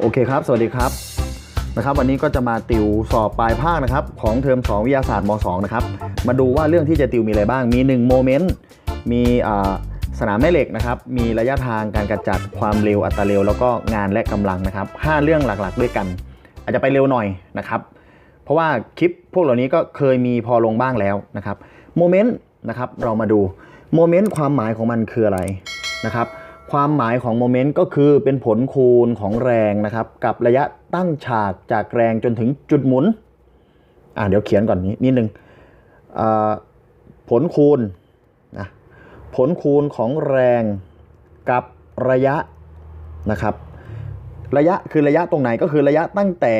โอเคครับ สวัสดีครับนะครับ วันนี้ก็จะมาติวสอบปลายภาคนะครับ ของเทอม2วิทยาศาสตร์ม2นะครับ มาดูว่าเรื่องที่จะติวมีอะไรบ้าง มี 1 โมเมนต์ มีสนามแม่เหล็กนะครับ มีระยะทางการกระจัดความเร็วอัตราเร็ว แล้วก็งานและกำลังนะครับ 5 เรื่องหลักๆ ด้วยกัน อาจจะไปเร็วหน่อยนะครับ เพราะว่าคลิปพวกเหล่านี้ก็เคยมีพอลงบ้างแล้วนะครับ โมเมนต์นะครับ เรามาดู โมเมนต์ความหมายของมันคืออะไรนะครับ ความหมายของโมเมนต์ก็คือเป็นผลคูณของแรงนะครับ กับระยะตั้งฉากจากแรงจนถึงจุดหมุน อ่าเดี๋ยวเขียนก่อนนี้นิดนึงอ่าผลคูณนะผลคูณของแรงกับระยะนะครับ ระยะคือระยะตรงไหนก็คือระยะตั้งแต่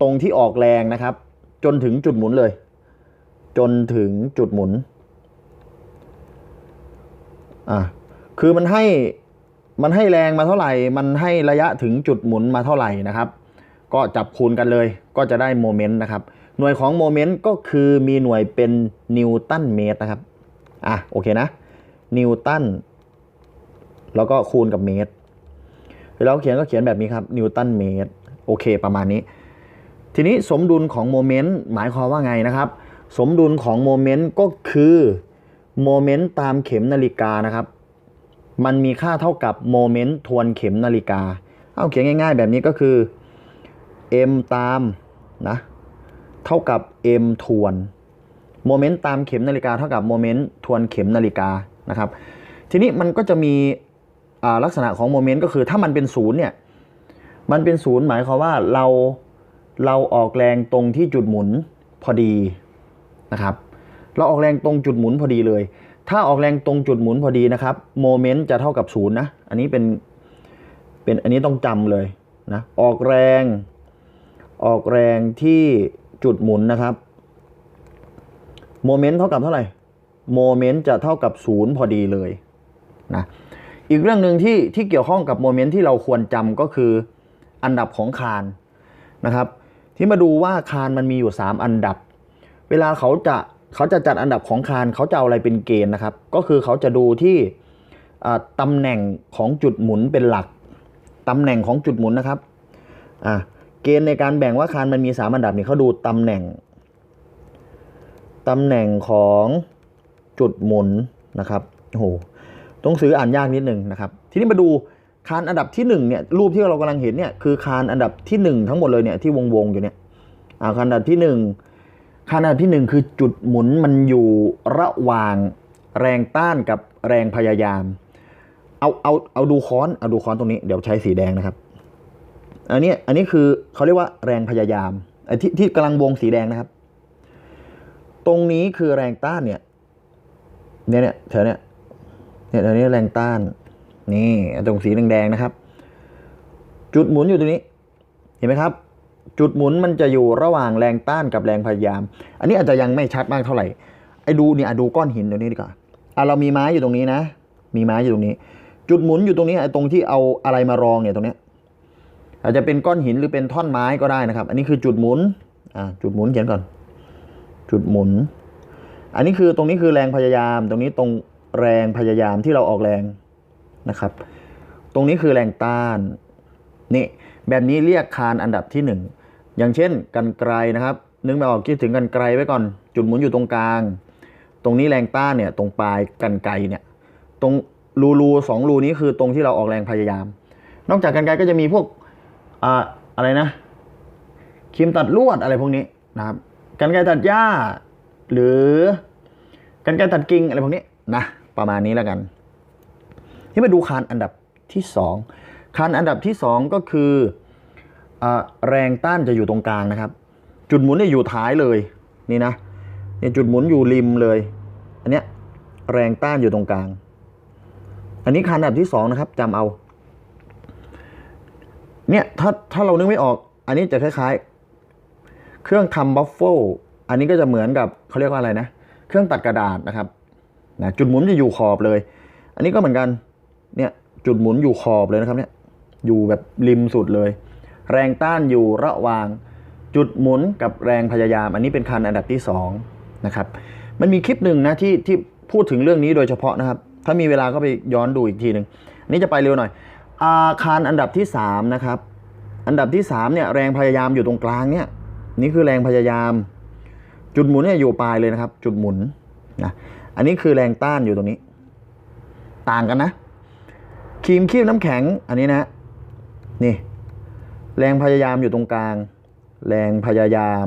ตรงที่ออกแรงนะครับ จนถึงจุดหมุนเลย จนถึงจุดหมุนอะ คือมันให้มันให้แรงมาเท่าไหร่ มันให้ระยะถึงจุดหมุนมาเท่าไหร่นะครับ ก็จับคูณกันเลยก็จะได้โมเมนต์นะครับ หน่วยของโมเมนต์ก็คือมีหน่วยเป็นนิวตันเมตรนะครับ อะโอเคนะ นิวตันแล้วก็คูณกับเมตรเวลาเราเขียนก็เขียนแบบนี้ครับนิวตันเมตรโอเคประมาณนี้ ทีนี้สมดุลของโมเมนต์หมายความว่าไงนะครับ สมดุลของโมเมนต์ก็คือโมเมนต์ตามเข็มนาฬิกานะครับ มันมีค่าเท่ากับโมเมนต์ทวนเข็มนาฬิกา เอาเขียนง่าย ๆ แบบนี้ก็คือ m ตามนะเท่ากับ m ทวนโมเมนต์ตามเข็มนาฬิกาเท่ากับโมเมนต์ทวนเข็มนาฬิกานะครับ ทีนี้มันก็จะมีลักษณะของโมเมนต์ก็คือถ้ามันเป็นศูนย์เนี่ยมันเป็นศูนย์หมายความว่าเราเราออกแรงตรงที่จุดหมุนพอดีนะครับ เราออกแรงตรงจุดหมุนพอดีเลย ถ้าออกแรงตรงจุดหมุนพอดีนะครับโมเมนต์จะเท่ากับศูนย์นะ อันนี้เป็นเป็นอันนี้ต้องจำเลยนะออกแรง ออกแรงที่จุดหมุนนะครับโมเมนต์เท่ากับเท่าไหร่โมเมนต์จะเท่ากับศูนย์พอดีเลยนะอีกเรื่องหนึ่งที่ที่เกี่ยวข้องกับโมเมนต์ที่เราควรจำก็คืออันดับของคานนะครับ ที่มาดูว่าคานมันมีอยู่ 3 อันดับ เวลาเขาจะ เขาจะจัดอันดับของคานเขาจะเอาอะไรเป็นเกณฑ์นะครับ ก็คือเขาจะดูที่ตำแหน่งของจุดหมุนเป็นหลักตำแหน่งของจุดหมุนนะครับเกณฑ์ในการแบ่งว่าคานมันมี3อันดับนี่เขาดูตำแหน่งตำแหน่งของจุดหมุนนะครับโอ้โหต้องซื้ออ่านยากนิดนึงนะครับ ทีนี้มาดูคานอันดับที่1เนี่ยรูปที่เรากำลังเห็นเนี่ยคือคานอันดับที่ 1 ทั้งหมดเลยเนี่ยที่วงวงๆอยู่เนี่ยอ่าคานอันดับที่ 1 คานอันดับที่1คือจุดหมุนมันอยู่ระหว่างแรงต้านกับแรงพยายาม เอาเอาเอาดูค้อนเอาดูค้อนตรงนี้เดี๋ยวใช้สีแดงนะครับ อันนี้อันนี้คือเขาเรียกว่าแรงพยายามไอ้ที่ที่กำลังวงสีแดงนะครับ ตรงนี้คือแรงต้านเนี่ยเนี่ยเนี่ยแถวเนี่ยเนี่ยแถวนี้แรงต้าน นี่ตรงสีแดงๆนะครับ จุดหมุนอยู่ตรงนี้ เห็นไหมครับ จุดหมุนมันจะอยู่ระหว่างแรงต้านกับแรงพยายาม อันนี้อาจจะยังไม่ชัดมากเท่าไหร่ ไอ้ดูเนี่ยดูก้อนหินตรงนี้ดีกว่าอะเรามีไม้อยู่ตรงนี้นะ มีไม้อยู่ตรงนี้ จุดหมุนอยู่ตรงนี้ไอ้ตรงที่เอาอะไรมารองเนี่ยตรงเนี้ยอาจจะเป็นก้อนหินหรือเป็นท่อนไม้ก็ได้นะครับ อันนี้คือจุดหมุน อ่า จุดหมุนเขียนก่อน จุดหมุน อันนี้คือตรงนี้คือแรงพยายาม ตรงนี้ตรงแรงพยายามที่เราออกแรงนะครับ ตรงนี้คือแรงต้าน นี่ แบบนี้เรียกคานอันดับที่หนึ่ง อย่างเช่นกันไกลนะครับนึกไม่ออกคิดถึงกันไกลไว้ก่อน จุดหมุนอยู่ตรงกลาง ตรงนี้แรงต้านเนี่ยตรงปลายกันไกลเนี่ยตรงรูรูสองรูนี้คือตรงที่เราออกแรงพยายาม นอกจากกันไกลก็จะมีพวกอ่าอะไรนะครีมตัดลวดอะไรพวกนี้นะครับกันไกรตัดหญ้า หรือกันไกรตัดกิ่งอะไรพวกนี้นะประมาณนี้แล้วกัน ที่มาดูคานอันดับที่สองคานอันดับที่สองก็คือ แรงต้านจะอยู่ตรงกลางนะครับ จุดหมุนเนี่ยอยู่ท้ายเลยนี่นะเนี่ยจุดหมุนอยู่ริมเลย อันเนี้ยแรงต้านอยู่ตรงกลาง อันนี้คานอันดับที่สองนะครับจำเอา เนี่ยถ้าถ้าเรานึกไม่ออก อันนี้จะคล้ายๆ เครื่องทำบัฟเฟิลอันนี้ก็จะเหมือนกับเขาเรียกว่าอะไรนะ เครื่องตัดกระดาษนะครับนะจุดหมุนจะอยู่ขอบเลย อันนี้ก็เหมือนกัน เนี่ยจุดหมุนอยู่ขอบเลยนะครับเนี่ย อยู่แบบริมสุดเลย แรงต้านอยู่ระหว่างจุดหมุนกับแรงพยายาม อันนี้เป็นคันอันดับที่สองนะครับมันมีคลิปหนึ่งนะที่ที่พูดถึงเรื่องนี้โดยเฉพาะนะครับ ถ้ามีเวลาก็ไปย้อนดูอีกทีหนึ่งนนี้จะไปเร็วหน่อย อาคารอันดับที่3นะครับอันดับที่สามเนี่ยแรงพยายามอยู่ตรงกลางเนี่ยนี่คือแรงพยายาม จุดหมุนเนี่ยอยู่ปลายเลยนะครับ จุดหมุนนะอันนี้คือแรงต้านอยู่ตรงนี้ ต่างกันนะครีมคีบน้ำแข็งอันนี้นะนี่ แรงพยายามอยู่ตรงกลาง แรงพยายาม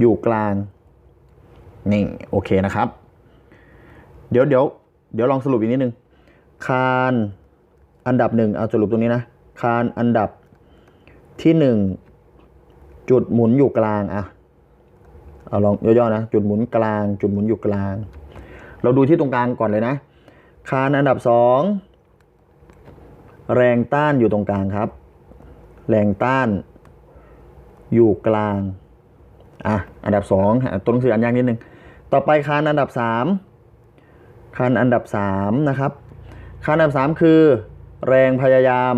อยู่กลาง นี่โอเคนะครับ เดี๋ยวเดี๋ยวเดี๋ยวลองสรุปอีกนิดนึง คานอันดับหนึ่งเอาสรุปตรงนี้นะ คานอันดับที่หนึ่งจุดหมุนอยู่กลางอะเอาลองย่อๆนะ จุดหมุนกลาง จุดหมุนอยู่กลาง เราดูที่ตรงกลางก่อนเลยนะ คานอันดับสองแรงต้านอยู่ตรงกลางครับ แรงต้านอยู่กลาง อะ อันดับสองอะตัวหนังสืออ่านยากนิดนึง ต่อไปคานอันดับสามคานอันดับสามนะครับคานอันดับสามคือ แรงพยายาม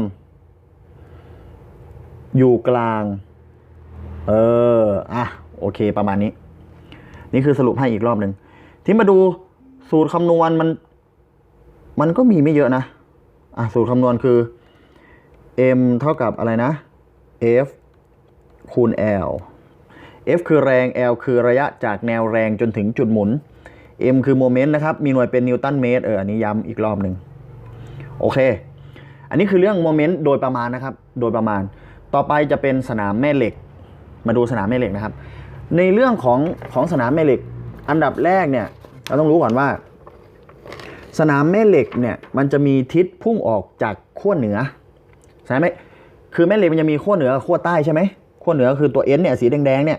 อยู่กลาง เออ อะ โอเค ประมาณนี้ นี่คือสรุปให้อีกรอบหนึ่ง ที่มาดูสูตรคำนวณมัน มันก็มีไม่เยอะนะ อะ สูตรคำนวณคือ m เท่ากับอะไรนะ f คูณ l F คือแรง L คือระยะจากแนวแรงจนถึงจุดหมุน M คือโมเมนต์นะครับ มีหน่วยเป็นนิวตันเมตร เออ อันนี้ย้ำอีกรอบหนึ่งโอเค อันนี้คือเรื่องโมเมนต์โดยประมาณนะครับ โดยประมาณ ต่อไปจะเป็นสนามแม่เหล็ก มาดูสนามแม่เหล็กนะครับ ในเรื่องของของสนามแม่เหล็ก อันดับแรกเนี่ย เราต้องรู้ก่อนว่า สนามแม่เหล็กเนี่ย มันจะมีทิศพุ่งออกจากขั้วเหนือ ใช่ไหมคือแม่เหล็กมันจะมีขั้วเหนือขั้วใต้ใช่ไหมขั้วเหนือคือตัว N เนี่ยสีแดงๆเนี่ย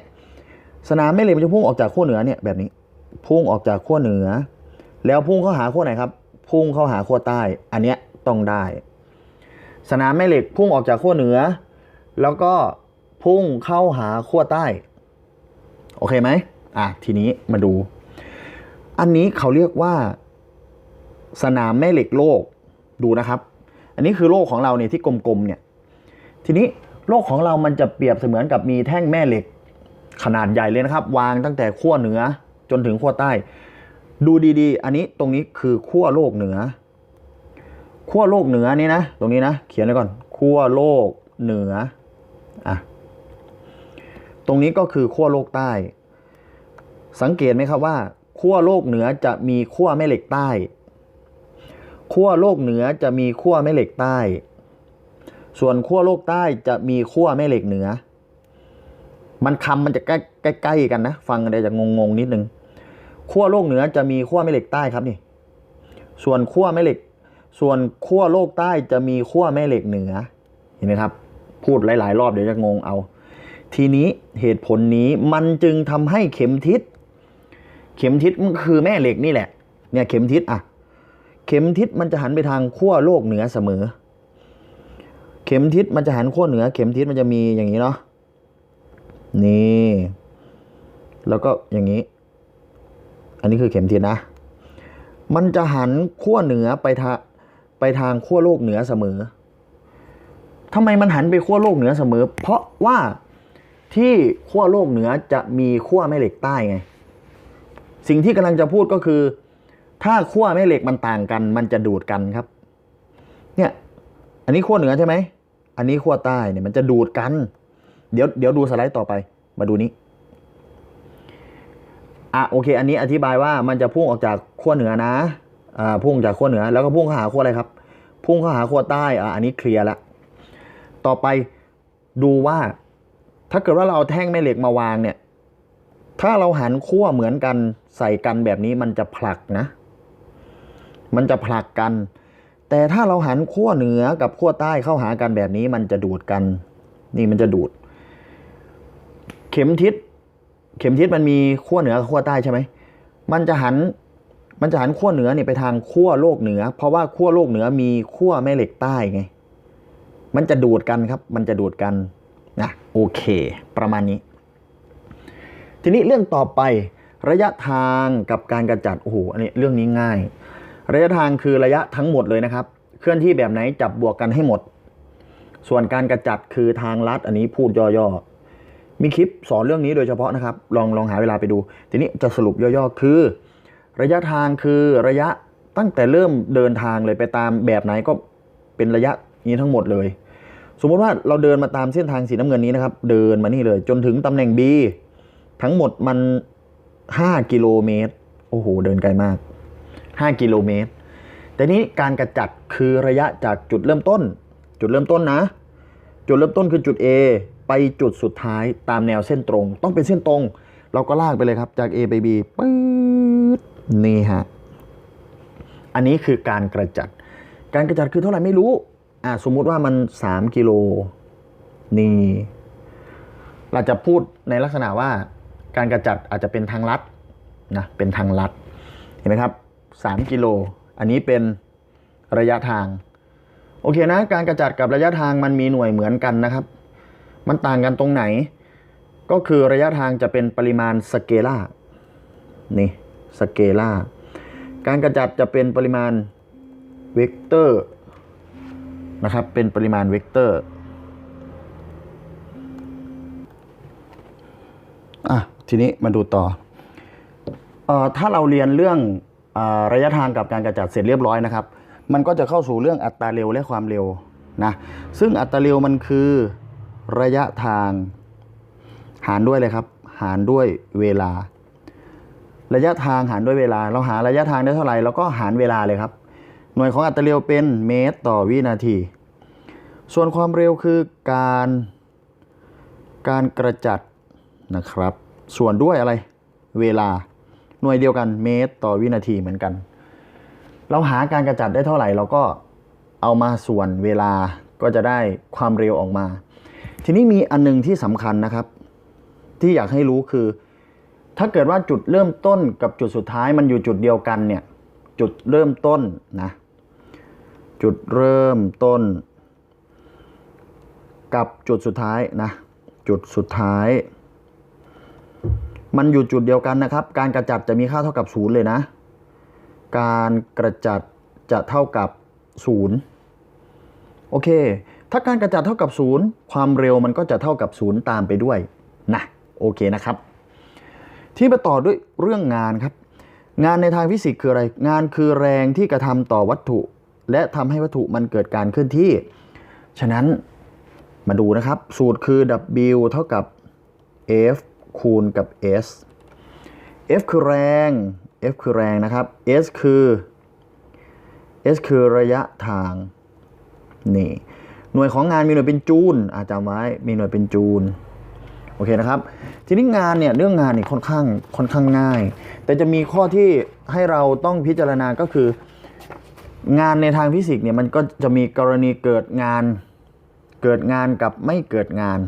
สนามแม่เหล็กมันจะพุ่งออกจากขั้วเหนือเนี่ยแบบนี้ พุ่งออกจากขั้วเหนือ แล้วพุ่งเข้าหาขั้วไหนครับ พุ่งเข้าหาขั้วใต้ อันเนี้ยต้องได้ สนามแม่เหล็กพุ่งออกจากขั้วเหนือ แล้วก็พุ่งเข้าหาขั้วใต้ โอเคไหมอะทีนี้มาดู อันนี้เขาเรียกว่า สนามแม่เหล็กโลกดูนะครับ อันนี้คือโลกของเราเนี่ยที่กลมๆเนี่ย ทีนี้โลกของเรามันจะเปรียบเสมือนกับมีแท่งแม่เหล็ก ขนาดใหญ่เลยนะครับ วางตั้งแต่ขั้วเหนือจนถึงขั้วใต้ ดูดีๆ อันนี้ตรงนี้คือขั้วโลกเหนือขั้วโลกเหนือนี่นะ ตรงนี้นะ เขียนไว้ก่อนขั้วโลกเหนืออะตรงนี้ก็คือขั้วโลกใต้ สังเกตไหมครับว่าขั้วโลกเหนือจะมีขั้วแม่เหล็กใต้ ขั้วโลกเหนือจะมีขั้วแม่เหล็กใต้ ส่วนขั้วโลกใต้จะมีขั้วแม่เหล็กเหนือ มันคำมันจะใกล้ใกล้ๆกันนะ ฟังอะไรจะงงๆนิดนึงขั้วโลกเหนือจะมีขั้วแม่เหล็กใต้ครับนี่ ส่วนขั้วแม่เหล็ก ส่วนขั้วโลกใต้จะมีขั้วแม่เหล็กเหนือ เห็นไหมครับ พูดหลาย ๆ รอบเดี๋ยวจะงงเอา ทีนี้เหตุผลนี้มันจึงทำให้เข็มทิศ เข็มทิศมันคือแม่เหล็กนี่แหละ เนี่ยเข็มทิศอะ เข็มทิศมันจะหันไปทางขั้วโลกเหนือเสมอ เข็มทิศมันจะหันขั้วเหนือ เข็มทิศมันจะมีอย่างนี้เนาะนี่ แล้วก็อย่างนี้ อันนี้คือเข็มทิศนะ มันจะหันขั้วเหนือไปทางไปทางขั้วโลกเหนือเสมอทำไมมันหันไปขั้วโลกเหนือเสมอ เพราะว่าที่ขั้วโลกเหนือจะมีขั้วแม่เหล็กใต้ไง สิ่งที่กำลังจะพูดก็คือ ถ้าขั้วแม่เหล็กมันต่างกัน มันจะดูดกันครับ เนี่ย อันนี้ขั้วเหนือใช่ไหม อันนี้ขั้วใต้เนี่ยมันจะดูดกัน เดี๋ยวเดี๋ยวดูสไลด์ต่อไป มาดูนี้ อะโอเค อันนี้อธิบายว่ามันจะพุ่งออกจากขั้วเหนือนะ อ่าพุ่งจากขั้วเหนือ แล้วก็พุ่งเข้าหาขั้วอะไรครับ พุ่งเข้าหาขั้วใต้ อะอันนี้เคลียร์ละ ต่อไปดูว่า ถ้าเกิดว่าเราเอาแท่งแม่เหล็กมาวางเนี่ยถ้าเราหันขั้วเหมือนกันใส่กันแบบนี้มันจะผลักนะ มันจะผลักกัน แต่ถ้าเราหันขั้วเหนือกับขั้วใต้เข้าหากันแบบนี้ มันจะดูดกัน นี่มันจะดูด เข็มทิศ เข็มทิศมันมีขั้วเหนือกับขั้วใต้ใช่ไหมมันจะหันมันจะหันขั้วเหนือเนี่ยไปทางขั้วโลกเหนือ เพราะว่าขั้วโลกเหนือมีขั้วแม่เหล็กใต้ไง มันจะดูดกันครับ มันจะดูดกันนะโอเค ประมาณนี้ ทีนี้เรื่องต่อไประยะทางกับการกระจัดโอ้โหอันนี้เรื่องนี้ง่าย ระยะทางคือระยะทั้งหมดเลยนะครับ เคลื่อนที่แบบไหนจับบวกกันให้หมด ส่วนการกระจัดคือทางลัดอันนี้พูดย่อๆ มีคลิปสอนเรื่องนี้โดยเฉพาะนะครับ ลองลองหาเวลาไปดู ทีนี้จะสรุปย่อๆ คือ ระยะทางคือระยะตั้งแต่เริ่มเดินทางเลยไปตามแบบไหนก็เป็นระยะนี้ทั้งหมดเลย สมมติว่าเราเดินมาตามเส้นทางสีน้ำเงินนี้นะครับ เดินมานี่เลย จนถึงตำแหน่ง B ทั้งหมดมัน 5 กิโลเมตร โอ้โห เดินไกลมาก 5 กิโลเมตร แต่นี้การกระจัดคือระยะจากจุดเริ่มต้น จุดเริ่มต้นนะ จุดเริ่มต้นคือจุด A ไปจุดสุดท้ายตามแนวเส้นตรง ต้องเป็นเส้นตรง เราก็ลากไปเลยครับจาก A ไป B ปื๊ดนี่ฮะ อันนี้คือการกระจัด การกระจัดคือเท่าไหร่ไม่รู้อ่าสมมุติว่ามัน 3 กิโลนี่เราจะพูดในลักษณะว่าการกระจัดอาจจะเป็นทางลัดนะเป็นทางลัดเห็นไหมครับ 3 กิโล อันนี้เป็นระยะทาง โอเคนะ การกระจัดกับระยะทางมันมีหน่วยเหมือนกันนะครับ มันต่างกันตรงไหน ก็คือระยะทางจะเป็นปริมาณสเกล่านี่สเกล่าการกระจัดจะเป็นปริมาณเวกเตอร์นะครับ เป็นปริมาณเวกเตอร์อะทีนี้มาดูต่อเอ่อถ้าเราเรียนเรื่อง ระยะทางกับการกระจัดเสร็จเรียบร้อยนะครับ มันก็จะเข้าสู่เรื่องอัตราเร็วและความเร็วนะซึ่งอัตราเร็วมันคือระยะทาง หารด้วยเลยครับ หารด้วยเวลา ระยะทางหารด้วยเวลา เราหาระยะทางได้เท่าไหร่เราก็หารเวลาเลยครับ หน่วยของอัตราเร็วเป็นเมตรต่อวินาที ส่วนความเร็วคือการการกระจัดนะครับ ส่วนด้วยอะไร เวลา หน่วยเดียวกันเมตรต่อวินาทีเหมือนกัน เราหาการกระจัดได้เท่าไหร่ เราก็เอามาส่วนเวลาก็จะได้ความเร็วออกมา ทีนี้มีอันหนึงที่สำคัญนะครับ ที่อยากให้รู้คือ ถ้าเกิดว่าจุดเริ่มต้นกับจุดสุดท้ายมันอยู่จุดเดียวกันเนี่ยจุดเริ่มต้นนะจุดเริ่มต้น กับจุดสุดท้ายนะจุดสุดท้าย มันอยู่จุดเดียวกันนะครับ การกระจัดจะมีค่าเท่ากับศูนย์เลยนะ การกระจัดจะเท่ากับศูนย์โอเค ถ้าการกระจัดเท่ากับศูนย์ความเร็วมันก็จะเท่ากับศูนย์ตามไปด้วยนะโอเคนะครับ ที่มาต่อด้วยเรื่องงานครับ งานในทางฟิสิกส์คืออะไร งานคือแรงที่กระทำต่อวัตถุ และทำให้วัตถุมันเกิดการเคลื่อนที่ ฉะนั้นมาดูนะครับ สูตรคือ W เท่ากับ F คูณกับ S F คือแรง F คือแรงนะครับ S คือ S คือระยะทาง นี่ หน่วยของงานมีหน่วยเป็นจูลอาจจำไว้ มีหน่วยเป็นจูล โอเคนะครับ ทีนี้งานเนี่ย เรื่องงานเนี่ยค่อนข้าง ค่อนข้างง่าย แต่จะมีข้อที่ให้เราต้องพิจารณาก็คือ งานในทางฟิสิกส์เนี่ย มันก็จะมีกรณีเกิดงาน เกิดงานกับไม่เกิดงาน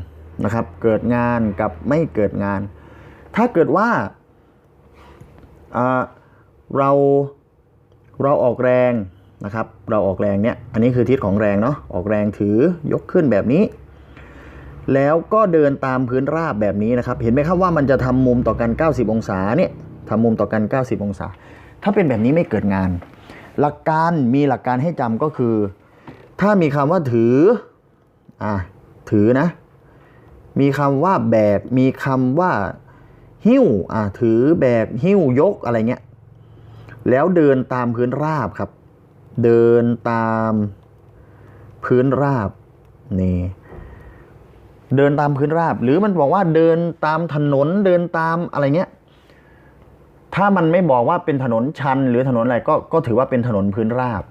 นะครับ เกิดงานกับไม่เกิดงาน ถ้าเกิดว่าเราเราออกแรงนะครับ เราออกแรงเนี่ย อันนี้คือทิศของแรงเนาะ ออกแรงถือยกขึ้นแบบนี้ แล้วก็เดินตามพื้นราบแบบนี้นะครับ เห็นไหมครับว่ามันจะทำมุมต่อกัน 90 องศาเนี่ยทำมุมต่อกัน 90 องศา ถ้าเป็นแบบนี้ไม่เกิดงาน หลักการมีหลักการให้จำก็คือ ถ้ามีคำว่าถือ อะถือนะ มีคำว่าแบก มีคำว่าหิ้วอะถือแบกหิ้วยกอะไรเงี้ย แล้วเดินตามพื้นราบครับ เดินตามพื้นราบนี่เดินตามพื้นราบ หรือมันบอกว่าเดินตามถนนเดินตามอะไรเงี้ย ถ้ามันไม่บอกว่าเป็นถนนชันหรือถนนอะไรก็ก็ถือว่าเป็นถนนพื้นราบ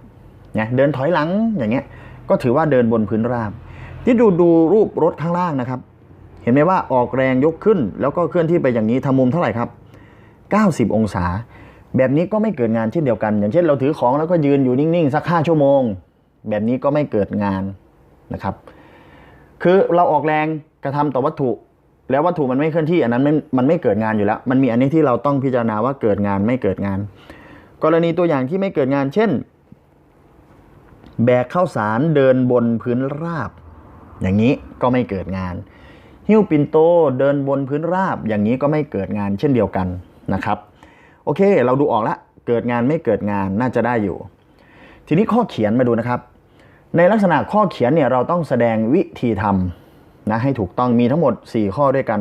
เนี่ยเดินถอยหลังอย่างเงี้ย ก็ถือว่าเดินบนพื้นราบ ที่ดูดูรูปรถข้างล่างนะครับ เห็นไหมว่าออกแรงยกขึ้น แล้วก็เคลื่อนที่ไปอย่างนี้ทำมุมเท่าไหร่ครับ 90 องศา แบบนี้ก็ไม่เกิดงานเช่นเดียวกัน อย่างเช่นเราถือของแล้วก็ยืนอยู่นิ่งๆ สักห้าชั่วโมง แบบนี้ก็ไม่เกิดงานนะครับ คือเราออกแรงกระทำต่อวัตถุ แล้ววัตถุมันไม่เคลื่อนที่อันนั้นมันมันไม่เกิดงานอยู่แล้ว มันมีอันนี้ที่เราต้องพิจารณาว่าเกิดงานไม่เกิดงาน กรณีตัวอย่างที่ไม่เกิดงาน เช่น แบกข้าวสารเดินบนพื้นราบ อย่างนี้ก็ไม่เกิดงาน หิ้วปินโตเดินบนพื้นราบ อย่างนี้ก็ไม่เกิดงานเช่นเดียวกันนะครับ โอเค เราดูออกละเกิดงานไม่เกิดงานน่าจะได้อยู่ ทีนี้ข้อเขียนมาดูนะครับ ในลักษณะข้อเขียนเนี่ยเราต้องแสดงวิธีทำนะให้ถูกต้องมีทั้งหมด 4 ข้อด้วยกัน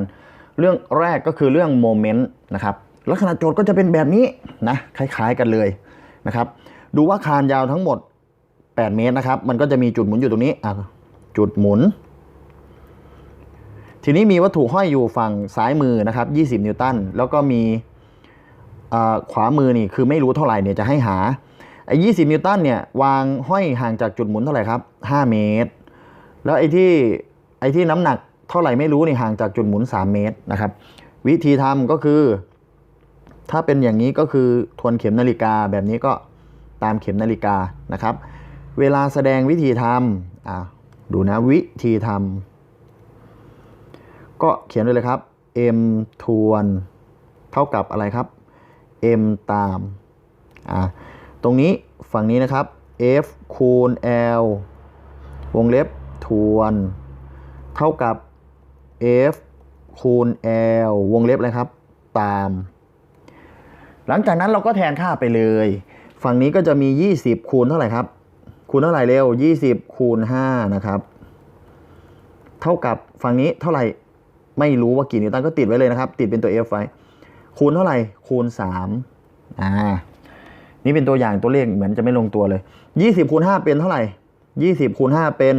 เรื่องแรกก็คือเรื่องโมเมนต์นะครับลักษณะโจทย์ก็จะเป็นแบบนี้นะคล้าย ๆกันเลยนะครับดูว่าคานยาวทั้งหมด 8 เมตรนะครับ มันก็จะมีจุดหมุนอยู่ตรงนี้จุดหมุน ทีนี้มีวัตถุห้อยอยู่ฝั่งซ้ายมือนะครับ 20 นิวตัน แล้วก็มีขวามือนี่คือไม่รู้เท่าไหร่เนี่ยจะให้หาไอ้20 นิวตันเนี่ยวางห้อยห่างจากจุดหมุนเท่าไหร่ครับ 5 เมตร แล้วไอ้ที่ไอ้ที่น้ำหนักเท่าไหร่ไม่รู้นี่ห่างจากจุดหมุน 3 เมตรนะครับ วิธีทำก็คือ ถ้าเป็นอย่างนี้ก็คือทวนเข็มนาฬิกาแบบนี้ก็ตามเข็มนาฬิกานะครับ เวลาแสดงวิธีทำอะดูนะวิธีทำ ก็เขียนไว้เลยครับ m ทวนเท่ากับอะไรครับ m ตามอะตรงนี้ฝั่งนี้นะครับ f คูณ l วงเล็บทวน เท่ากับ f คูณ l วงเล็บอะไรครับ ตาม หลังจากนั้นเราก็แทนค่าไปเลย ฝั่งนี้ก็จะมี 20 คูณเท่าไหร่ครับ คูณเท่าไหร่เร็ว 20 คูณ 5 นะครับ เท่ากับฝั่งนี้เท่าไหร่ ไม่รู้ว่ากี่นิวตันก็ติดไว้เลยนะครับ ติดเป็นตัว f ไว้ คูณเท่าไหร่ คูณ3อ่า นี่เป็นตัวอย่างตัวเลขเหมือนจะไม่ลงตัวเลย 20คูณ5เป็นเท่าไหร่ 20คูณ5เป็น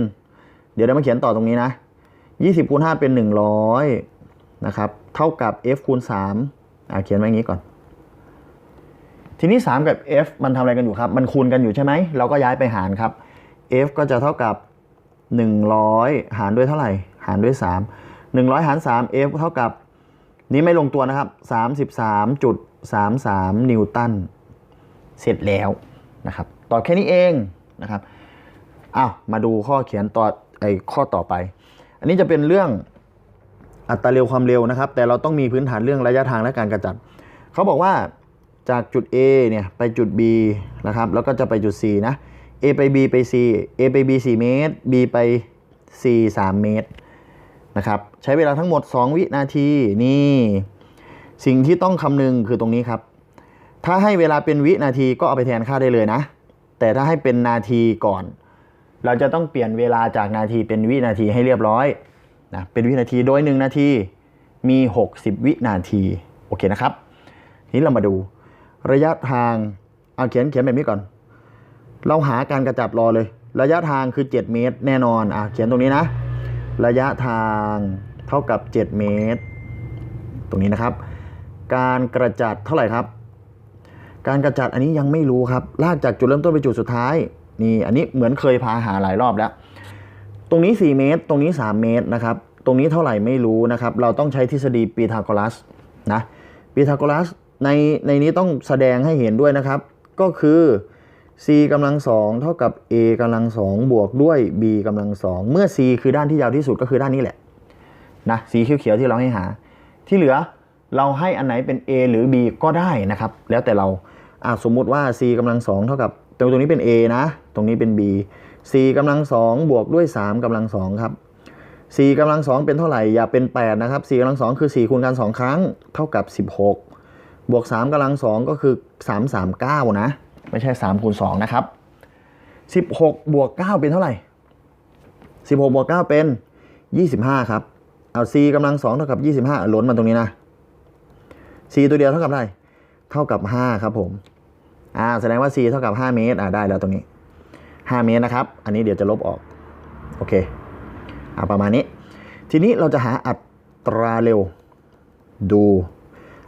เดี๋ยวเรามาเขียนต่อตรงนี้นะ 20คูณ5เป็น 100 นะครับ เท่ากับ f คูณ3อ่าเขียนไว้อย่างนี้ก่อน ทีนี้ 3 กับ f มันทำอะไรกันอยู่ครับ มันคูณกันอยู่ใช่ไหม เราก็ย้ายไปหารครับ f ก็จะเท่ากับ 100 หารด้วยเท่าไหร่ หารด้วย 3 100 หาร 3 f เท่ากับ นี่ไม่ลงตัวนะครับ 33.33 นิวตัน เสร็จแล้วนะครับตอบแค่นี้เองนะครับอ้าวมาดูข้อเขียนต่อไอข้อต่อไป อันนี้จะเป็นเรื่องอัตราเร็วความเร็วนะครับ แต่เราต้องมีพื้นฐานเรื่องระยะทางและการกระจัด เขาบอกว่าจากจุด A เนี่ย ไปจุด B นะครับ แล้วก็จะไปจุด C นะ A ไป B ไป C A ไป B 4 เมตร B ไป C 3 เมตร นะครับ ใช้เวลาทั้งหมด 2 วินาทีนี่ สิ่งที่ต้องคำนึงคือตรงนี้ครับ ถ้าให้เวลาเป็นวินาทีก็เอาไปแทนค่าได้เลยนะ แต่ถ้าให้เป็นนาทีก่อน เราจะต้องเปลี่ยนเวลาจากนาทีเป็นวินาทีให้เรียบร้อยนะเป็นวินาทีโดย 1 นาทีมี 60 วินาทีโอเคนะครับทีนี้เรามาดู ระยะทางเอาเขียนเขียนแบบนี้ก่อน เราหาการกระจัดรอเลย ระยะทางคือ 7 เมตรแน่นอนอะเขียนตรงนี้นะ ระยะทางเท่ากับ 7 เมตร ตรงนี้นะครับ การกระจัดเท่าไหร่ครับ การกระจัดอันนี้ยังไม่รู้ครับ ลากจากจุดเริ่มต้นไปจุดสุดท้ายนี่อันนี้เหมือนเคยพาหาหลายรอบแล้ว ตรงนี้ 4 เมตร ตรงนี้ 3 เมตรนะครับ ตรงนี้เท่าไหร่ไม่รู้นะครับ เราต้องใช้ทฤษฎีปีทาโกรัสนะปีทาโกรัสในในนี้ต้องแสดงให้เห็นด้วยนะครับ ก็คือ c กำลังสองเท่ากับ a กำลังสองบวกด้วย b กำลังสองเมื่อ c คือด้านที่ยาวที่สุดก็คือด้านนี้แหละนะสีเขียวๆที่เราให้หา ที่เหลือเราให้อันไหนเป็น a หรือ b ก็ได้นะครับ แล้วแต่เราสมมุติว่า c กำลังสองเท่ากับตรงตรงนี้เป็น a นะ ตรงนี้เป็น b c กำลังสองบวกด้วย3กำลังสองครับ4กำลังสองเป็นเท่าไหร่อย่าเป็น 8 นะครับ4กำลังสองคือ4คูณกัน 2 ครั้ง เท่ากับ 16 บวก3กำลังสองก็คือ 3 3 9 นะ ไม่ใช่3คูณ2นะครับ 16 บวก 9 เป็นเท่าไหร่ 16 บวก 9 เป็น 25 ครับ เอา c กำลังสองเท่ากับ 25เอาล้นมาตรงนี้นะ c ตัวเดียวเท่ากับอะไร เท่ากับ 5 ครับผม อ่า แสดงว่า c เท่ากับ 5 เมตร อ่า ได้แล้วตรงนี้ 5 เมตรนะครับ อันนี้เดี๋ยวจะลบออก โอเค อ่า ประมาณนี้ ทีนี้เราจะหาอัตราเร็ว ดู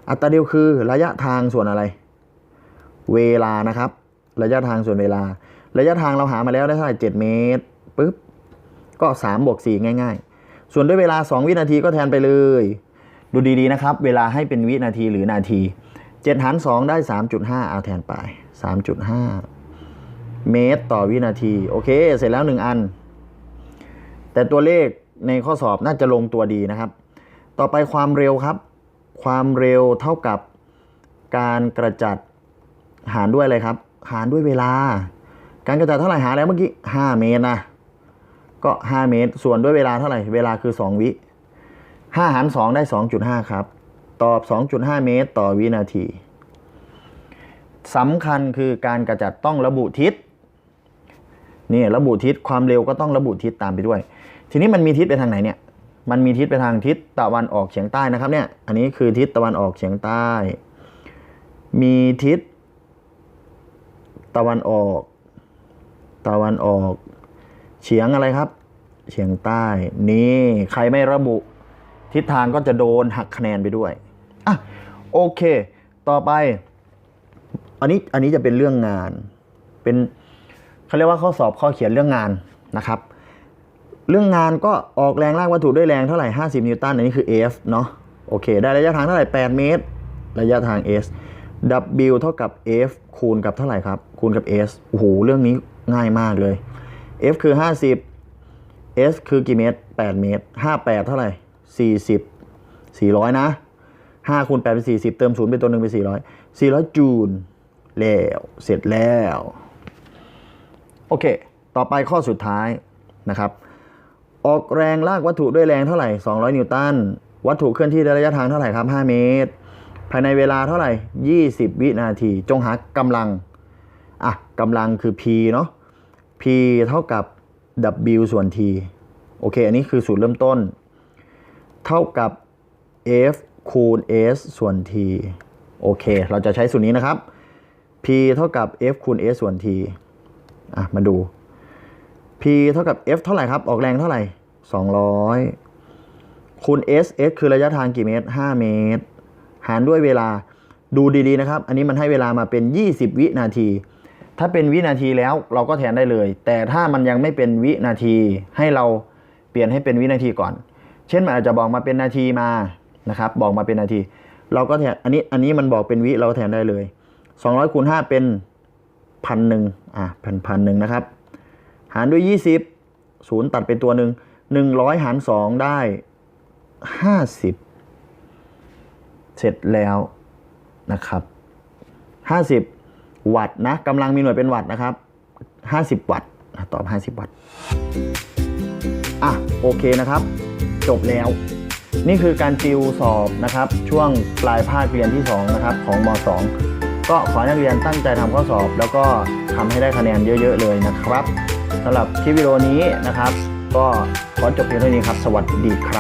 อัตราเร็วคือระยะทางส่วนอะไร เวลานะครับ ระยะทางส่วนเวลา ระยะทางเราหามาแล้วได้เท่าไหร่7เมตรปุ๊บก็3บวก4ง่าย ๆ ส่วนด้วยเวลา 2 วินาทีก็แทนไปเลย ดูดีๆนะครับ เวลาให้เป็นวินาทีหรือนาที 7 หาร 2 ได้ 3.5 เอาแทนไป 3.5 เมตรต่อวินาที โอเค เสร็จแล้ว 1 อัน แต่ตัวเลขในข้อสอบน่าจะลงตัวดีนะครับ ต่อไปความเร็วครับ ความเร็วเท่ากับการกระจัด หารด้วยอะไรครับ หารด้วยเวลา การกระจัดเท่าไหร่หาแล้วเมื่อกี้5เมตรนะก็ 5 เมตร ส่วนด้วยเวลาเท่าไหร่ เวลาคือ 2 วิ5หาร 2 ได้ 2.5 ครับ ตอบ 2.5 เมตร ต่อวินาทีสำคัญคือการกระจัดต้องระบุทิศนี่ระบุทิศความเร็วก็ต้องระบุทิศตามไปด้วย ทีนี้มันมีทิศไปทางไหนเนี่ย มันมีทิศไปทางทิศตะวันออกเฉียงใต้นะครับเนี่ย อันนี้คือทิศตะวันออกเฉียงใต้ มีทิศ ตะวันออก ตะวันออก เฉียงอะไรครับ เฉียงใต้ นี่ใครไม่ระบุ ทิศทางก็จะโดนหักคะแนนไปด้วยอะโอเค ต่อไป อันนี้อันนี้จะเป็นเรื่องงาน เป็นเขาเรียกว่าข้อสอบข้อเขียนเรื่องงานนะครับ เรื่องงานก็ออกแรงลากวัตถุด้วยแรงเท่าไหร่ 50 นิวตัน อันนี้คือ F เนาะ โอเค ได้ระยะทางเท่าไหร่ 8 เมตร ระยะทาง S W เท่ากับ F คูณกับเท่าไหร่ครับ คูณกับ S โอ้โห เรื่องนี้ง่ายมากเลย F คือ 50 S คือกี่เมตร 8 เมตร 58 เท่าไหร่ 40 400 นะ 5คูณ8เป็น 40 เติม 0 เป็นตัวหนึ่งเป็น 400 400 จูลแล้ว เสร็จแล้ว โอเค ต่อไปข้อสุดท้ายนะครับ ออกแรงลากวัตถุด้วยแรงเท่าไหร่ 200 นิวตัน วัตถุเคลื่อนที่ในระยะทางเท่าไหร่ครับ 5 เมตร ภายในเวลาเท่าไหร่ 20 วินาที จงหากำลัง อะกำลังคือ P เนาะ P เท่ากับ W ส่วน T โอเค อันนี้คือสูตรเริ่มต้น เท่ากับ F คูณ S ส่วน T โอเค เราจะใช้สูตรนี้นะครับ P เท่ากับ F คูณ S ส่วน T อะ มาดู P เท่ากับ F เท่าไหร่ครับ ออกแรงเท่าไหร่ 200 คูณ S S คือระยะทางกี่เมตร 5 เมตร หารด้วยเวลาดูดีๆนะครับ อันนี้มันให้เวลามาเป็น 20 วินาที ถ้าเป็นวินาทีแล้วเราก็แทนได้เลย แต่ถ้ามันยังไม่เป็นวินาทีให้เราเปลี่ยนให้เป็นวินาทีก่อน เช่นมันอาจจะบอกมาเป็นนาทีมานะครับบอกมาเป็นนาที เราก็แทนอันนี้อันนี้มันบอกเป็นวิเราก็แทนได้เลย 200คูณ5เป็นพันหนึ่งอะพันพันหนึ่งนะครับ หารด้วย 20ศูนย์ตัดเป็นตัวหนึ่ง100 หาร 2 ได้ 50 เสร็จแล้วนะครับ 50 วัตต์นะกำลังมีหน่วยเป็นวัตต์นะครับ 50 วัตต์อะตอบ 50 วัตต์อะโอเคนะครับ จบแล้ว นี่คือการติวสอบนะครับ ช่วงปลายภาคเรียนที่ 2 นะครับ ของม 2 ก็ขอให้นักเรียนตั้งใจทำข้อสอบ แล้วก็ทำให้ได้คะแนนเยอะ ๆ เลยนะครับสำหรับคลิปวิดีโอนี้นะครับ ก็ขอจบเพียงเท่านี้ครับ สวัสดีครับ